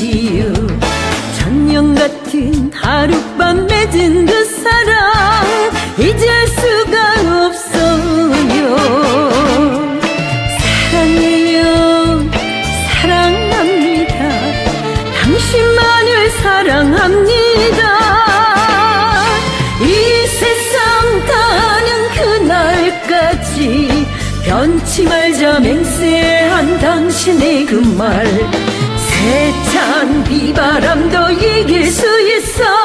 하나이지요 천년 같은 하룻밤 맺은 그 사랑 잊을 수가 없어요. 사랑해요. 사랑합니다. 당신만을 사랑합니다. 이 세상 가는 그날까지 변치 말자 맹세한 당신의 그 말 세찬 비바람도 이길 수 있어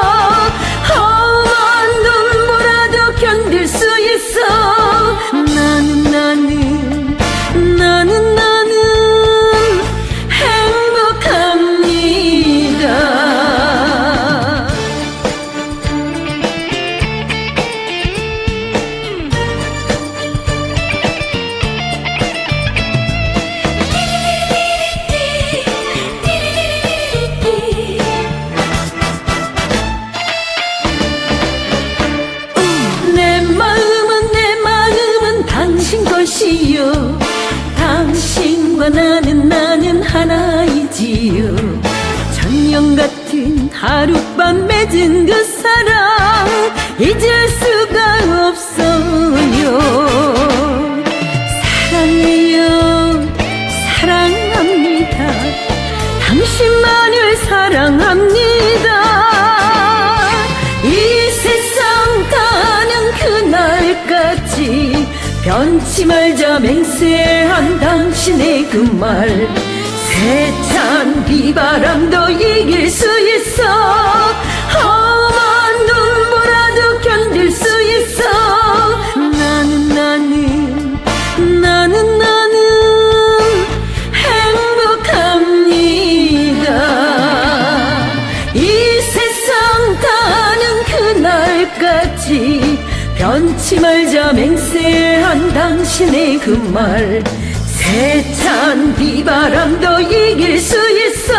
나는 나는 하나이지요. 천년 같은 하룻밤 맺은 그 사랑 잊을 수가 없어요. 사랑해요. 사랑합니다. 당신만을 사랑합니다 변치 말자 맹세한 당신의 그 말. 세찬 비바람도 이길 수 있어. 험한 눈보라도 견딜 수 있어. 나는 나는 나는 나는 행복합니다. 이 세상 가는 그날까지 변치 말자 맹세한 당신의 그 말. 세찬 비바람도 이길 수 있어